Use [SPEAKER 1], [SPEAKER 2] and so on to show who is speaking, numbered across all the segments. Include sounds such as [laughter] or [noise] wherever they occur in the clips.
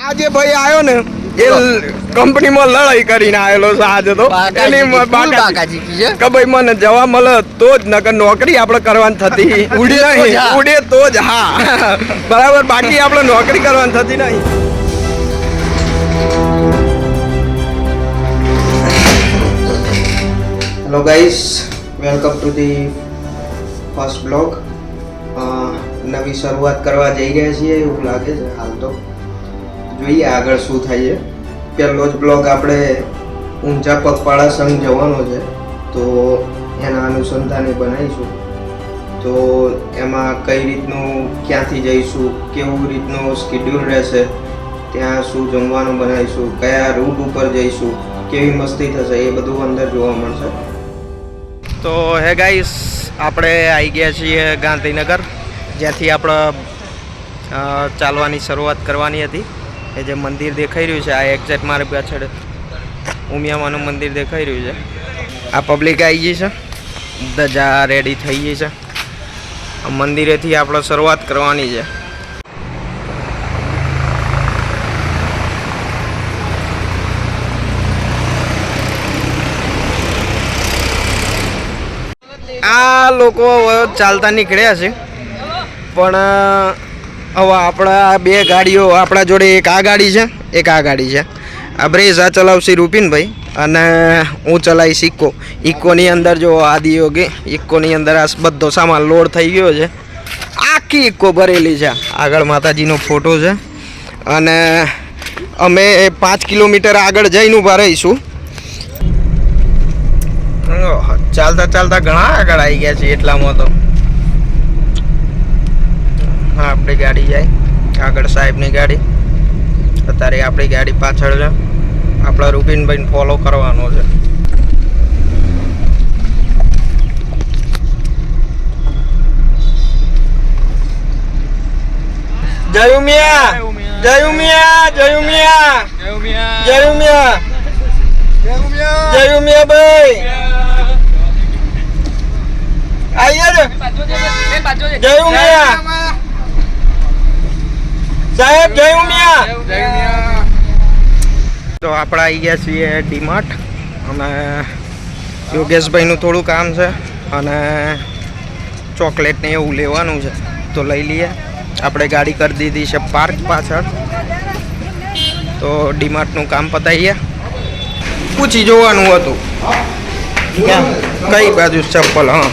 [SPEAKER 1] આ જે ભાઈ આવ્યો ને એ કંપનીમાં લડાઈ કરીને આવેલો છે આજે તો. એની
[SPEAKER 2] કી
[SPEAKER 1] ભાઈ મને જવા મળે તો જ નકર નોકરી આપણે કરવાની થતી. [laughs] ઉડી નહીં ઉડે તો જ હા. [laughs] બરાબર બાકી આપણે નોકરી કરવાની થતી નહીં. Hello guys welcome to the first blog નવી શરૂઆત કરવા જઈ રહ્યા છીએ એવું લાગે છે હાલ તો. જોઈએ આગળ શું થાય છે. પહેલો જ બ્લોગ આપણે ઊંચા પગપાળા સંઘ જવાનો છે, તો એના અનુસંધાને બનાવીશું. તો એમાં કઈ રીતનું ક્યાંથી જઈશું, કેવું રીતનું સ્કેડ્યુલ રહેશે, ત્યાં શું જમવાનું બનાવીશું, કયા રૂટ ઉપર જઈશું, કેવી મસ્તી થશે, એ બધું અંદર જોવા મળશે. તો હે ગાઈસ આપણે આવી ગયા છીએ ગાંધીનગર, જ્યાંથી આપણે ચાલવાની શરૂઆત કરવાની હતી. એ જે મંદિર દેખાઈ રહ્યું છે, આ એક્ઝેક્ટ મારી પાછળ ઉમિયામાનું મંદિર દેખાઈ રહ્યું છે. આ પબ્લિક આવી ગઈ છે. ધજા રેડી થઈ ગઈ છે. મંદિરેથી આપણે શરૂઆત કરવાની છે. આ લોકો ચાલતા નીકળ્યા છે. પણ હવે આપણા બે ગાડીઓ આપણા જોડે એક આ ગાડી છે, એક આ ગાડી છે. આ બ્રેઝ આ ચલાવશે રૂપિનભાઈ અને હું ચલાવીશ ઇકો. ઇકોની અંદર જો આદિયોગી ઇકોની અંદર આ બધો સામાન લોડ થઈ ગયો છે. આખી ઇકો ભરેલી છે. આગળ માતાજીનો ફોટો છે. અને અમે પાંચ કિલોમીટર આગળ જઈને ઊભા રહીશું. ચાલતા ચાલતા ઘણા આગળ આવી ગયા છે એટલામાં તો હા આપણી ગાડી જાય આગળ સાહેબની ગાડી. અત્યારે આપણી ગાડી પાછળ છે. આપણે રૂબીનભાઈને ફોલો કરવાનો છે. જયુમિયા જયુમિયા જયુમિયા જયુમિયા જય ઉમિયા! જય ઉમિયા! જય ઉમિયા ભાઈ! આયા છે? જય ઉમિયા. સાહેબ જય ઉમિયા. તો આપણે આવી ગયા છીએ ડીમાર્ટ અને યોગેશભાઈનું થોડું કામ છે અને ચોકલેટ ને એવું લેવાનું છે. તો લઈ લઈએ. આપણે ગાડી કરી દીધી છે પાર્ક પાછળ. તો ડીમાર્ટનું કામ પતાવીએ. પૂછી જોવાનું હતું. કઈ બાજુ ચપ્પલ હા.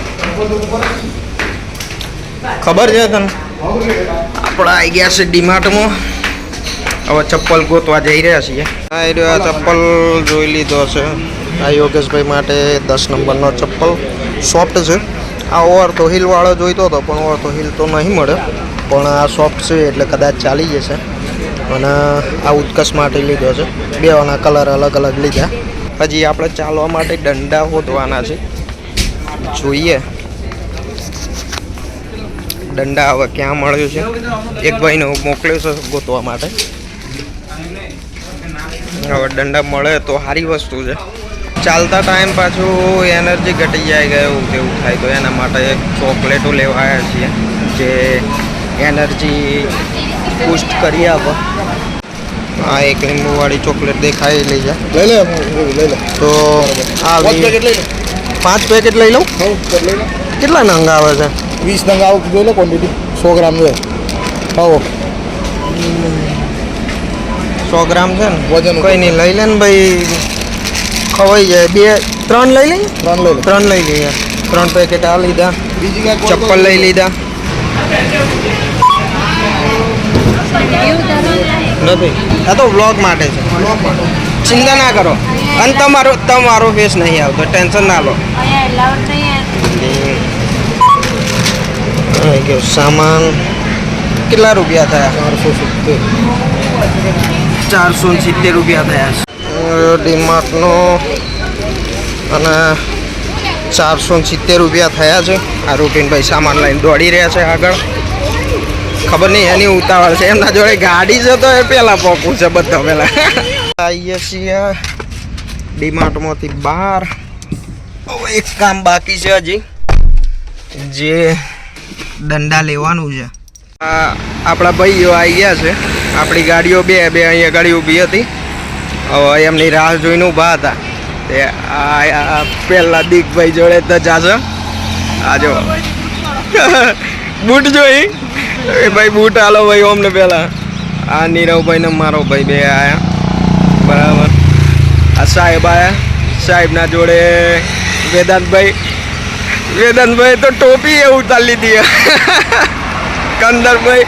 [SPEAKER 1] ખબર છે તને? આપણે આવી ગયા છે ડીમાર્ટમાં. હવે ચપ્પલ ગોતવા જઈ રહ્યા છીએ. આ રહ્યો ચપ્પલ જોઈ લીધો છે. આ યોગેશભાઈ માટે દસ નંબરનો ચપ્પલ. સોફ્ટ છે. આ ઓવર તો હિલવાળો જોઈતો હતો, પણ ઓવર તો હિલ તો નહીં મળે પણ આ સોફ્ટ છે, એટલે કદાચ ચાલી જશે. અને આ ઉત્કર્ષ માટે લીધો છે. બેવાના કલર અલગ અલગ લીધા. હજી આપણે ચાલવા માટે દંડા હોદવાના છે. જોઈએ. દંડા હવે ક્યાં મળ્યું છે? એક ભાઈને હું મોકલ્યો છે ગોતવા માટે. હવે દંડા મળે તો સારી વસ્તુ છે. ચાલતા ટાઈમ પાછું એનર્જી ઘટી જાય ગયો એવું તેવું થાય તો એના માટે એક ચોકલેટો લેવા આવ્યા છીએ જે એનર્જી બૂસ્ટ કરી આપો આ એક લીંબુવાળી ચોકલેટ દેખાયેલી છે.
[SPEAKER 2] લઈ લે લઈ લે
[SPEAKER 1] તો આ
[SPEAKER 2] પાંચ પેકેટ લઈ
[SPEAKER 1] લઉં? કેટલા નંગ આવે છે?
[SPEAKER 2] વીસ નંગ આવું જોઈ લે ક્વોન્ટિટી સો ગ્રામ છે. આવો
[SPEAKER 1] સો ગ્રામ છે ને?
[SPEAKER 2] વજન
[SPEAKER 1] કંઈ નહીં લઈ લે ને ભાઈ. ખવાઈ જાય. બે ત્રણ લઈ લઈએ?
[SPEAKER 2] ત્રણ લઈ
[SPEAKER 1] ત્રણ લઈ લઈએ ત્રણ પેકેટ આ લીધા.
[SPEAKER 2] બીજી કાંઈ
[SPEAKER 1] ચપ્પલ લઈ લીધા. નથી. આ તો વ્લોગ માટે છે. ચિંતા ના કરો. અને તમારો તમારો ફેસ નહીં આવતો. ટેન્શન ના લો. આવી ગયો સામાન કેટલા રૂપિયા થયા?
[SPEAKER 2] ચારસો સિત્તેર
[SPEAKER 1] ચારસો સિત્તેર રૂપિયા થયા છે. ડીમાર્ટનો અને ચારસો સિત્તેર રૂપિયા થયા છે. આ રૂટીનભાઈ સામાન લઈને દોડી રહ્યા છે આગળ. ખબર નહીં એની ઉતાવળ છે. એમના જોડે ગાડી છે તો એ પહેલાં પહોંચવું છે બધા પહેલાં [laughs] આવીએ છીએ ડીમાર્ટમાંથી બહાર. હવે એક કામ બાકી છે હજી. જે દંડા લેવાનું છે. આપણા ભાઈઓ આવી ગયા છે. આપણી ગાડીઓ બે બે અહીંયા ગાડી ઊભી હતી. હવે એમની રાહ જોઈને ઊભા હતા. તે આ પહેલા દીકભાઈ જોડે તો જાશે આ જો. બૂટ જોઈ? એ ભાઈ બૂટ આલો ભાઈ અમને પહેલાં. આ નીરવભાઈ ને મારો ભાઈ બે આયા. બરાબર. આ સાહેબ આયા. સાહેબના જોડે વેદાંતભાઈ વેદાંતભાઈ તો ટોપી એ ઉતારી લીધી કંદરભાઈ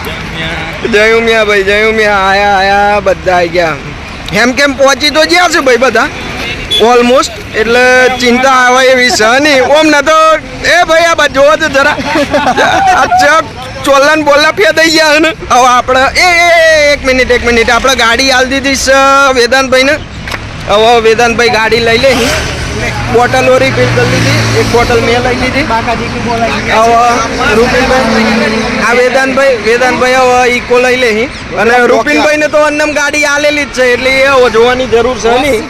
[SPEAKER 1] જયુમિયા ભાઈ જયુમિયા આયા આયા બધા આવી ગયા હેમ કેમ પહોંચી તો ગયા છે ભાઈ બધા ઓલમોસ્ટ એટલે ચિંતા આવે એવી છે નહીં ઓમ ના તો એ ભાઈ આ બાજુ જોવો જરા આ ચક ચોલન બોલા ફે થઈ ગયા ને હવે આપણે એ, એક મિનિટ એક મિનિટ આપણે ગાડી હાલ દીધી છે વેદાંતભાઈને હવે વેદાંતભાઈ ગાડી લઈ લે બોટલો ફિલ કરી લીધી એક બોટલ મેં લઈ લીધી. હવે રૂપિનભાઈ. આ વેદાંતભાઈ વેદાંતભાઈ હવે ઈકો લઈ લે અને રૂપિનભાઈ ને તો અન્નમ ગાડી આલેલી જ છે એટલે એ હવે જોવાની જરૂર છે નહીં.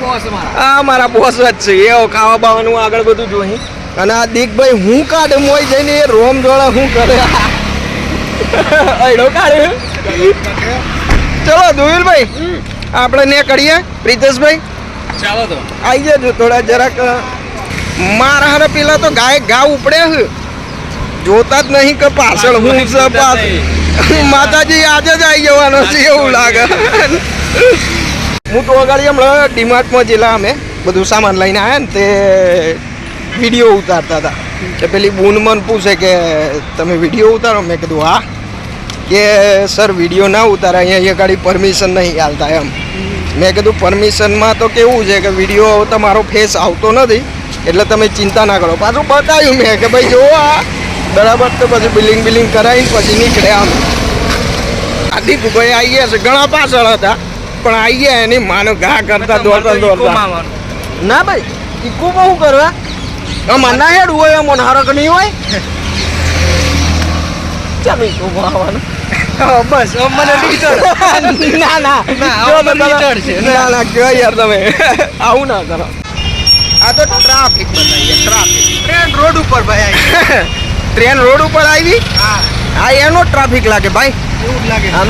[SPEAKER 1] આ મારા બોસ જ છે. એ ખાવા બાવાનું આગળ બધું જોઈ અને આ દીકભાઈ હું કાઢે? મોઈ જઈને એ રોમ જોડે હું કરે? [laughs] અડો કાઢે. ચલો ધુવિલભાઈ આપણે ને કરીએ. પ્રિતેશભાઈ
[SPEAKER 2] ચાલો તો.
[SPEAKER 1] આવી જજો થોડા જરાક મારા હારે પેલા તો ગાય ગા ઉપડે છે. જોતા જ નહીં કે પાછળ હું છે પાછળ. માતાજી આજે જ આવી જવાનો છે એવું લાગે. હું તો અગાડી હમણાં ડીમાર્ટમાં જેલા અમે બધું સામાન લઈને આવ્યા ને તે વીડિયો ઉતારતા હતા. કે પેલી બૂન મન પૂછે કે તમે વીડિયો ઉતારો? મેં કીધું હા. કે સર વીડિયો ના ઉતારે અહીંયા ગાડી પરમિશન નહીં હાલતા એમ. મેં કીધું પરમિશનમાં તો કેવું છે કે વીડિયો તમારો ફેસ આવતો નથી એટલે તમે ચિંતા ના કરો. પાછું બતાવ્યું મેં કે ભાઈ જો આ. બરાબર તો પછી બિલિંગ બિલિંગ કરાવીને પછી નીકળે આમ. આદિપભાઈ આવી ગયા છે ઘણા પાછળ હતા પણ આવી ગયા એની માનો ઘા કરતા દોડતા દોડતા. ના ભાઈ ઇકોમાં શું કરવા. આમાં ના હેડ હોય એમ હારક નહીં હોય. [laughs] ચાલો ઇકોમાં આવવાનું બસ. મને [laughs] ના ના. જો તો છે. ના ના કયો યાર તમે. આવું ના કરો. આ તો ટ્રાફિક બતાવીએ ટ્રાફિક
[SPEAKER 2] ટ્રેન રોડ ઉપર ભાઈ
[SPEAKER 1] ટ્રેન [laughs] રોડ ઉપર આવી?
[SPEAKER 2] હા.
[SPEAKER 1] હા એનો ટ્રાફિક લાગે ભાઈ.
[SPEAKER 2] એવું લાગે.
[SPEAKER 1] આમ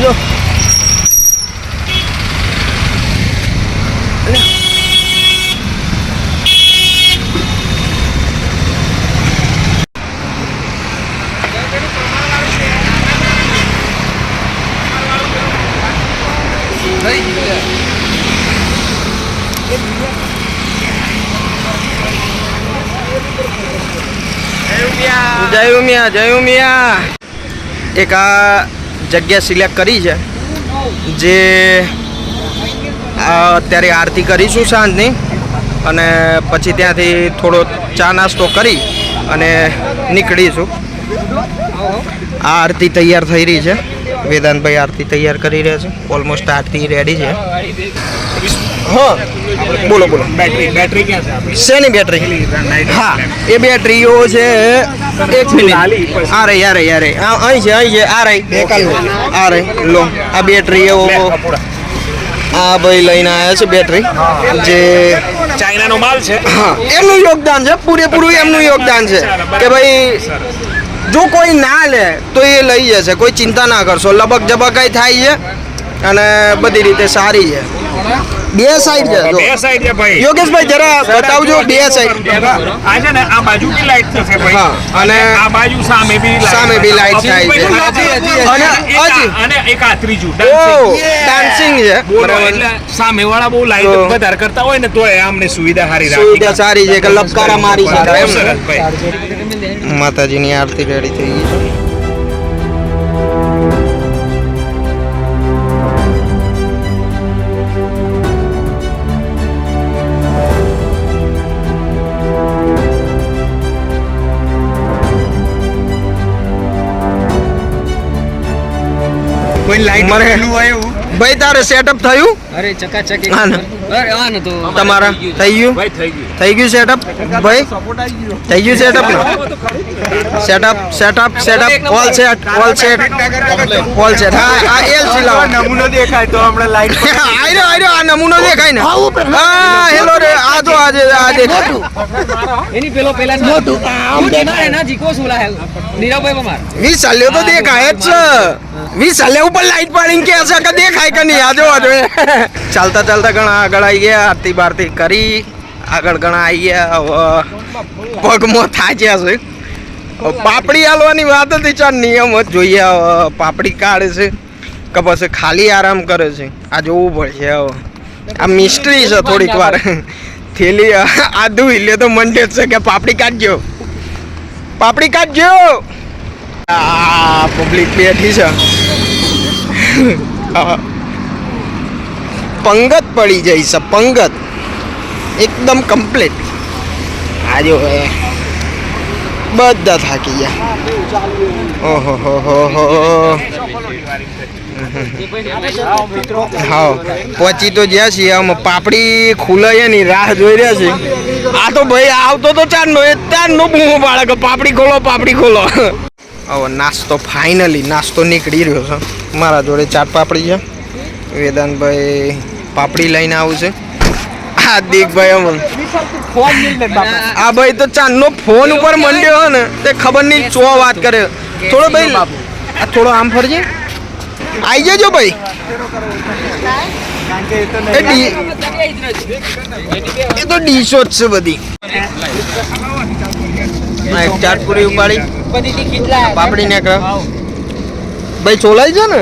[SPEAKER 1] જય ઉમિયા જય ઉમિયા. એક આ જગ્યા સિલેક્ટ કરી છે, જે અત્યારે આરતી કરીશું સાંજની અને પછી ત્યાંથી થોડો ચા નાસ્તો કરી અને નીકળીશું. આ આરતી તૈયાર થઈ રહી છે. વેદાંતભાઈ આરતી તૈયાર કરી રહ્યા છે. ઓલમોસ્ટ આરતી રેડી છે. હા. બોલો બોલો.
[SPEAKER 2] બેટરી બેટરી ક્યાં છે આપણી?
[SPEAKER 1] શેની બેટરી હા એ બેટરીઓ છે એક મિનિટ. આ રહી આ રહી આ રહી. અહીં છે અહીં છે આ રહી. આ રહી. લો આ બેટરીઓ આ ભાઈ લઈને આવ્યા છે બેટરી જે
[SPEAKER 2] ચાઇનાનો માલ છે.
[SPEAKER 1] હા એમનું યોગદાન છે પૂરેપૂરું એમનું યોગદાન છે. કે ભાઈ જો કોઈ ના લે તો એ લઈ જશે. કોઈ ચિંતા ના કરશો. લબક જબકાઈ થાય છે અને બધી રીતે સારી છે. બે સાઈડ છે
[SPEAKER 2] બે સાઈડ છે ભાઈ.
[SPEAKER 1] યોગેશભાઈ જરા બતાવજો બે સાઈડ
[SPEAKER 2] આ છે ને આ બાજુ બી લાઈટ થશે ભાઈ.
[SPEAKER 1] અને
[SPEAKER 2] આ બાજુ સામે બી
[SPEAKER 1] સામે બી લાઈટ થાય છે.
[SPEAKER 2] અને
[SPEAKER 1] હજી.
[SPEAKER 2] અને એક આ ત્રીજું
[SPEAKER 1] ડાન્સિંગ છે. બરાબર.
[SPEAKER 2] સામે વાળા બહુ લાઈટ વધારે કરતા હોય ને તો આમને સુવિધા સારી
[SPEAKER 1] સુવિધા સારી છે કે લપકારા મારી શકે એમ ને?
[SPEAKER 2] સરસ ભાઈ.
[SPEAKER 1] માતાજીની આરતી રેડી થઈ ગઈ છે. મને-
[SPEAKER 2] આવ્યું.
[SPEAKER 1] ભાઈ તારે સેટઅપ થયું?
[SPEAKER 3] અરે ચકાચક.
[SPEAKER 1] હા
[SPEAKER 3] અરે આ ને તો.
[SPEAKER 1] તમારા? થઈ ગયું. થઈ ગયું? સેટઅપ ભાઈ? થઈ ગયું setup setup setup setup all set all set all set હા આ એલ સિલાવ
[SPEAKER 2] નમૂનો દેખાય તો હમણાં લાઈટ
[SPEAKER 1] આયરો આયરો આ નમૂનો દેખાય ને. હા હેલો રે આ જો આજે આ દેખાય
[SPEAKER 3] એની પેલો પેલા મોટું. ના એના જીકો સુલા લાય નીરવભાઈ પમાર
[SPEAKER 1] વીસ સાલ્યો તો દેખાય જ છે. વીસ સાલ્યા ઉપર લાઈટ પાડીને કે છે કે દેખાય કે નહીં? આ જોવા જોઈએ ચાલતા ચાલતા ઘણા આગળ આવી ગયા, આરતી બારતી કરી, આગળ ઘણા આવી ગયા, હવે પગમાં થાચ્યા છે. પાપડી હાલવાની વાત હતી ચાર નિયમ જ જોઈએ પાપડી કાઢે છે, કે પછી ખાલી આરામ કરે છે. આ જોવું પડશે હવે. આ મિસ્ટ્રી છે થોડીક વાર. થેલી આદુ લે તો મંડે છે કે પાપડી કાઢજો. પાપડી કાઢજો. આ પબ્લિક બેઠી છે. પંગત પડી જાય છે, પંગત. એકદમ કમ્પ્લીટ આ જો બધા થાકી ગયા. ઓહો, હો હો હો. હા પહોંચી તો જ્યાં છીએ. આમ પાપડી ખુલાયની રાહ જોઈ રહ્યા છે આ તો ભાઈ આવતો તો ચારનો એ ચારનો બૂમો પાડે કે પાપડી ખોલો પાપડી ખોલો. હવે નાસ્તો ફાઇનલી નાસ્તો નીકળી રહ્યો છે. મારા જોડે ચાટ પાપડી છે. વેદાંતભાઈ પાપડી લઈને આવું છે. આ દીકભાઈ અમન આ ભાઈ તો ચાંદનો ફોન ઉપર મંડ્યો હો ને, તે ખબર નહીં ચો વાત કરે. થોડો ભાઈ, આ થોડો આમ ફરજે. આવી જજો ભાઈ. એ તો ડીશો જ છે બધી. એક ચાટ પૂરી ઉપાડી. પાપડી ને ભાઈ ચોલાઈ છે ને?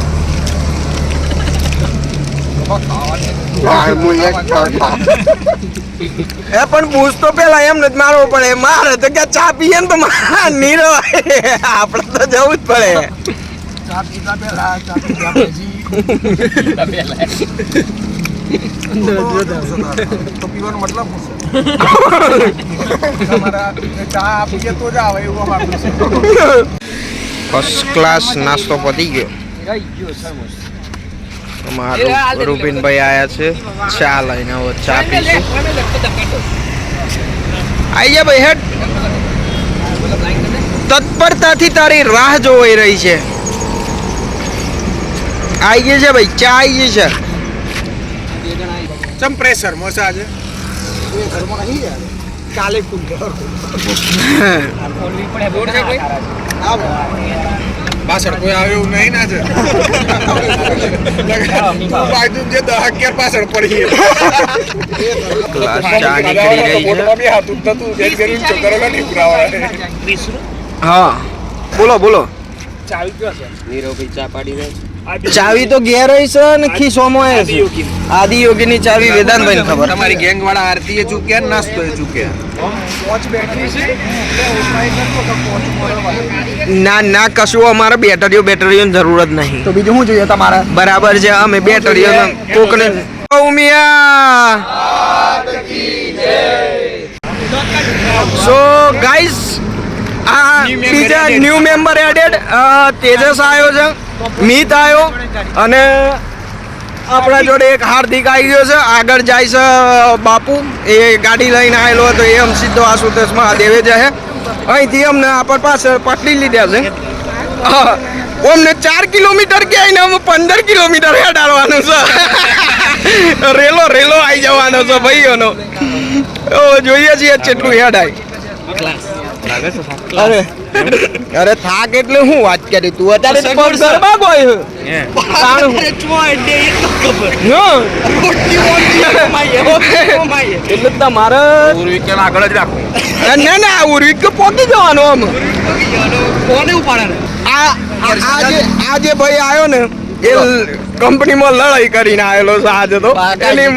[SPEAKER 1] એ પણ પૂછ તો પેલા એમ નથી મારવો પડે. મારે તો કે ચા પીએ ને તો નીરો આપડે તો જવું જ પડે.
[SPEAKER 2] ચા પીતા પહેલા ચા પીતા પછી. તો પીવાનો મતલબ શું છે? તમારા ચા પીએ તો જ આવે એવું અમારું છે?
[SPEAKER 1] ફર્સ્ટ ક્લાસ નાસ્તો પતી ગયો. અમારું રૂબીનભાઈ આયા છે. ચા લઈને હવે ચા પીશું. આઈ જા ભાઈ હેડ. તત્પરતાથી તારી રાહ જોવાઈ રહી છે. આઈ ગઈ છે ભાઈ ચા આઈ ગઈ છે.
[SPEAKER 2] ચમ પ્રેશર મસાજ એ ઘરમાં નહીં યાર. કાલે ફૂલ [laughs] પાછળ કોઈ આવે એવું નહીં ના છે. બાજુ જે દહ અગિયાર પાછળ પડી
[SPEAKER 1] હા. બોલો બોલો. ચાવી રહી છે? ચા પાડી બોલો ચાવી તો ઘેર છે ને ખીસોમાં છે. આદિ યોગીની ચાવી વેદાંત ભાઈ ખબર.
[SPEAKER 4] તમારી ગેંગ વાળા આરતી એ ચૂક્યા ને નાસ્તો એ ચૂક્યા?
[SPEAKER 2] પોચ બેટરી છે એટલે ઉઠાઈ કરતો કે પોચ મોડલ
[SPEAKER 1] ના ના કશું અમારે બેટરીઓ બેટરીઓની જરૂર જ નહીં.
[SPEAKER 2] તો બીજું શું જોઈએ તમારે?
[SPEAKER 1] બરાબર છે અમે બેટરીઓ કોકને ઉમિયા! સો ગાઈઝ આ બીજા ન્યૂ મેમ્બર એડેડ તેજસ આવ્યો છે મિત આવ્યો અને આપણા જોડે એક હાર્દિક આવી ગયો છે. આગળ જાય છે બાપુ. એ ગાડી લઈને આવેલો હતો. એ આમ સીધો આશુતોષ મહાદેવે જશે. અહીંથી અમને આપણ પાસે પકડી લીધા છે. અમને ચાર કિલોમીટર ક્યાંય ને અમે પંદર કિલોમીટર હેડાડવાનું છે. રેલો રેલો આવી જવાનો છે ભાઈઓનો. જોઈએ છીએ કેટલું હેડાય. અરે અરે થાક એટલે હું વાત કરી? તું અત્યારે પગ ગરબા ગોય છે. તાણ. હા. એટલે તમારે
[SPEAKER 4] આગળ જ રાખો?
[SPEAKER 1] ના ના ઉર્વિક પહોંચી જવાનો આમ.
[SPEAKER 3] કોને ઉપાડે?
[SPEAKER 1] આ આજે આ જે આ જે ભાઈ આવ્યો ને એ કંપનીમાં લડાઈ કરીને આવેલો છે આજે તો. એની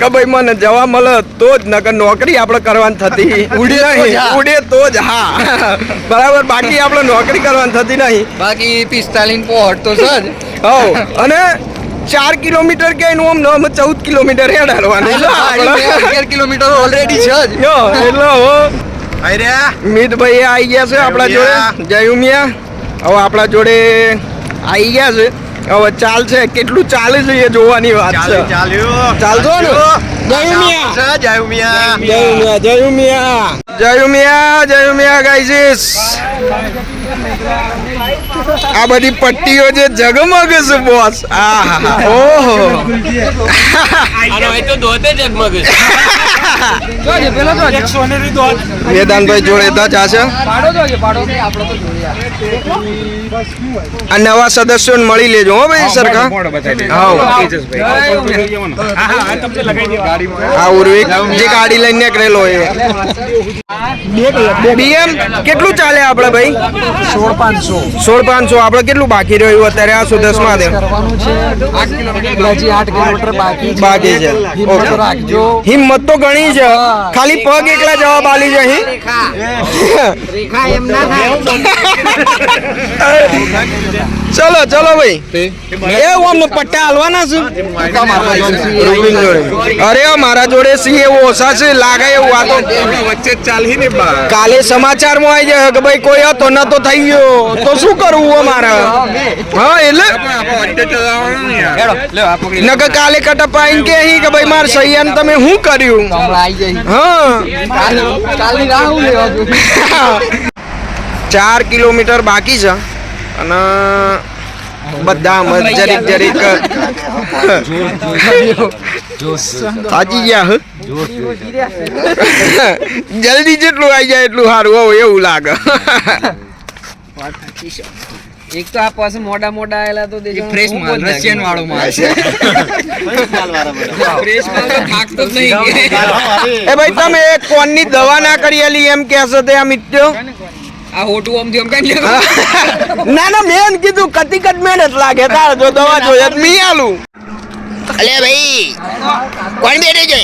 [SPEAKER 1] કે ભાઈ મને જવા મળે તો જ નકર નોકરી આપણે કરવાની થતી. [laughs] ઉડે નહીં ઉડે તો જ હા. [laughs] બરાબર બાકી આપણે નોકરી કરવાની થતી નહીં.
[SPEAKER 3] બાકી પિસ્તાલીસ પોહટ તો છે જ. [laughs]
[SPEAKER 1] હવ અને ચાર કિલોમીટર કે એનું આમ નોમ ચૌદ કિલોમીટર હેડ હાલવાનું
[SPEAKER 3] કિલોમીટર ઓલરેડી છે જ.
[SPEAKER 1] યો, એટલે હો.
[SPEAKER 4] આઈ
[SPEAKER 1] ભાઈ આવી ગયા છે આપણા જોડે. જય ઉમિયા. હવે આપણા જોડે આવી ગયા છે હવે ચાલશે કેટલું ચાલે છે એ જોવાની વાત છે ચાલશો ને જયુમિયા જયુમિયા
[SPEAKER 4] જયુમિયા જયુમિયા
[SPEAKER 1] જય ઉમિયા આ બધી પટ્ટીઓ જે જગમગ છે. બોસ આ ઓહો વેદાંતભાઈ જોડે આ નવા સદસ્યોને મળી લેજો હો ભાઈ સરખા? હા ઉર્વિક જે ગાડી લઈને નીકળેલો એ. બીએમ કેટલું ચાલે આપણે ભાઈ?
[SPEAKER 2] સોળ પાંચસો.
[SPEAKER 1] સોળ પાંચસો. આપણે કેટલું બાકી રહ્યું અત્યારે? આ
[SPEAKER 2] સુદસમાં બાકી છે. હિંમત
[SPEAKER 1] હિંમત તો ઘણી છે. ખાલી પગ એકલા જવાબ આલી છે અહીં. [laughs] ચલો ચલો ભાઈ. એ હું અમને પટ્ટા હાલવાના છું. અરે મારા જોડે સિંહ એવું ઓછા છે લાગે એવું વાતો
[SPEAKER 4] વચ્ચે ચાલી ને
[SPEAKER 1] કાલે સમાચારમાં આવી જાય કે ભાઈ કોઈ હતો ન તો થઈ ગયો. તો શું કરવું અમારે હા એટલે? નકર કાલે કટપાઈને કે અહીં કે ભાઈ માર સૈયાન તમે શું કર્યું? હા. ચાર કિલોમીટર બાકી છે. અને બધા જરીક જરીક થાજી ગયા હે? જલ્દી જેટલું આવી જાય એટલું સારું હોવ એવું લાગે.
[SPEAKER 3] એક તો આ પાસે મોડા મોડા આયેલા તો દેજો ફ્રેશ માલ રશિયન વાળો માલ છે. ફ્રેશ માલ તો થાકતો જ નહીં.
[SPEAKER 1] એ ભાઈ તમે એક કોણની દવા ના કરેલી એમ કહેશો તે આ મિત્યો
[SPEAKER 3] આ હોટું આમ આમ
[SPEAKER 1] ના ના મેં કીધું કતિકત મહેનત લાગે તાર જો દવા જોઈએ મી આલું.
[SPEAKER 5] અલે ભાઈ કોણ બેઠે છે?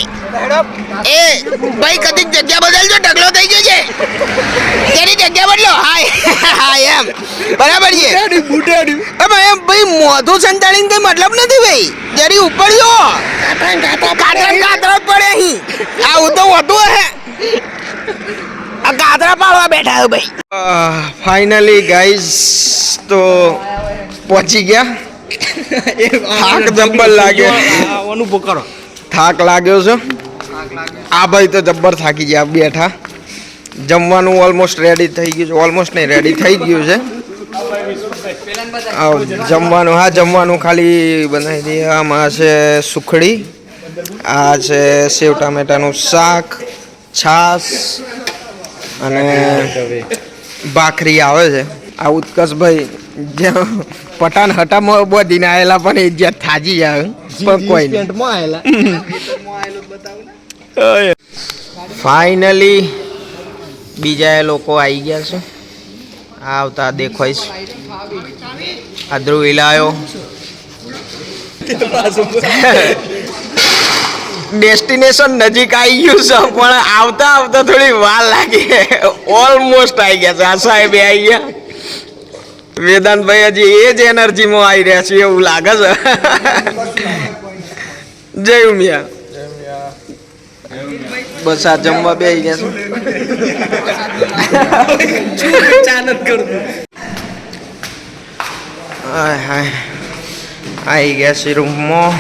[SPEAKER 5] એ ભાઈ કદીક જગ્યા બદલજો ઢગલો થઈ ગયો છે. તેની જગ્યા બદલો. હાય હાય એમ. બરાબર છે? એમ ભાઈ મોઢું સંતાડીને કઈ મતલબ નથી ભાઈ? જરી ઉપર જો. કાતરા કાતરા પડે અહીં. આવું તો હોતું હે. આ કાતરા પાડવા બેઠા હે ભાઈ.
[SPEAKER 1] ફાઇનલી ગાઈઝ તો પહોંચી ગયા. થાક જબ્બર લાગે. થાક લાગ્યો છે. આ ભાઈ તો જબ્બર થાકી ગયા બેઠા. જમવાનું ઓલમોસ્ટ રેડી થઈ ગયું છે. ઓલમોસ્ટ નહીં રેડી થઈ ગયું છે. જમવાનું હા જમવાનું ખાલી બનાવી દઈએ. આમાં છે સુખડી આ છે સેવ ટામેટાનું શાક છાશ અને ભાખરી આવે છે. આ ઉત્કર્ષભાઈ જ્યાં પઠાણ હટામાં બધીને આવેલા પણ એ જ્યાં થાજી જાય પણ કોઈ નહીં ફાઇનલી બીજા એ લોકો આવી ગયા છે. આ આવતા દેખાઈશ આ ધ્રુવ ઇલાયો [laughs] ડેસ્ટિનેશન નજીક આવી ગયું છે, પણ આવતા આવતા થોડી વાર લાગી. ઓલમોસ્ટ આવી ગયા છે, આ સાહેબે આવી ગયા. વેદાંતભાઈ હજી એ જ એનર્જીમાં આવી રહ્યા છે, એવું લાગે છે. જય ઉમિયા. બસ આ જમવા બે ગયા છે. હાય હાય. આવી ગયા છે રૂમમાં.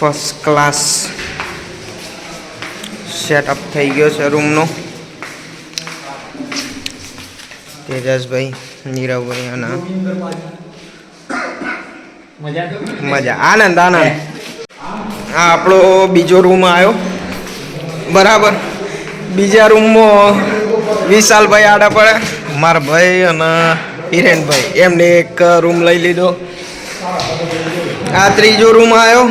[SPEAKER 1] ફર્સ્ટ ક્લાસ સેટઅપ થઈ ગયો છે રૂમનો તેજસભાઈ, નીરવભાઈ અને મજા. આનંદ આનંદ. આ આપણો બીજો રૂમ આવ્યો. બરાબર. બીજા રૂમમાં વિશાલભાઈ આડા પડે. મારા ભાઈ અને હિરેનભાઈ. એમને એક રૂમ લઈ લીધો. આ ત્રીજો રૂમ આવ્યો.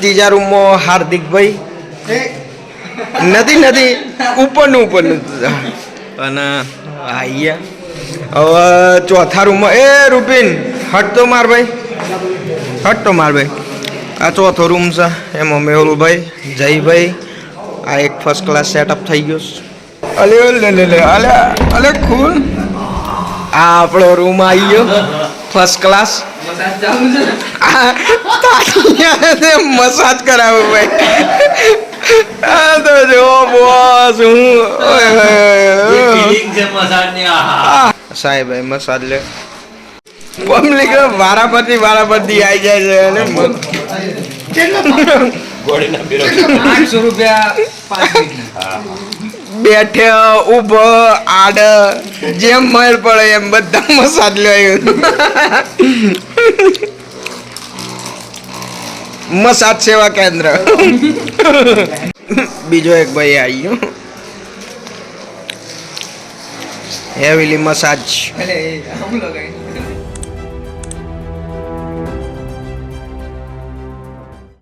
[SPEAKER 1] ત્રીજા રૂમમાં હાર્દિકભાઈ નથી નથી ઉપરનું ઉપરનું. અને આઈયા હવે ચોથા રૂમમાં એ રૂપિન હટ તો માર ભાઈ. હટ તો માર ભાઈ. આ ચોથો રૂમ છે એમાં મેહુલભાઈ જયભાઈ. આ એક ફર્સ્ટ ક્લાસ સેટઅપ થઈ ગયો અલે અલે લે લે લે અલે અલે ખૂન આ આપણો રૂમ આવી ગયો. ફર્સ્ટ ક્લાસ મસાજ [laughs] કરાવે ભાઈ. આ તો જો બોસ હું. સાહેબ મસાજ લે. પબ્લિક વારા પરથી આવી જાય છે અને
[SPEAKER 3] રૂપિયા.
[SPEAKER 1] બેઠે ઊભો આડ. જેમ મેળ પડે એમ બધા મસાજ લે મસાજ સેવા કેન્દ્ર. બીજો એક ભાઈ આવી ગયો હેવીલી મસાજ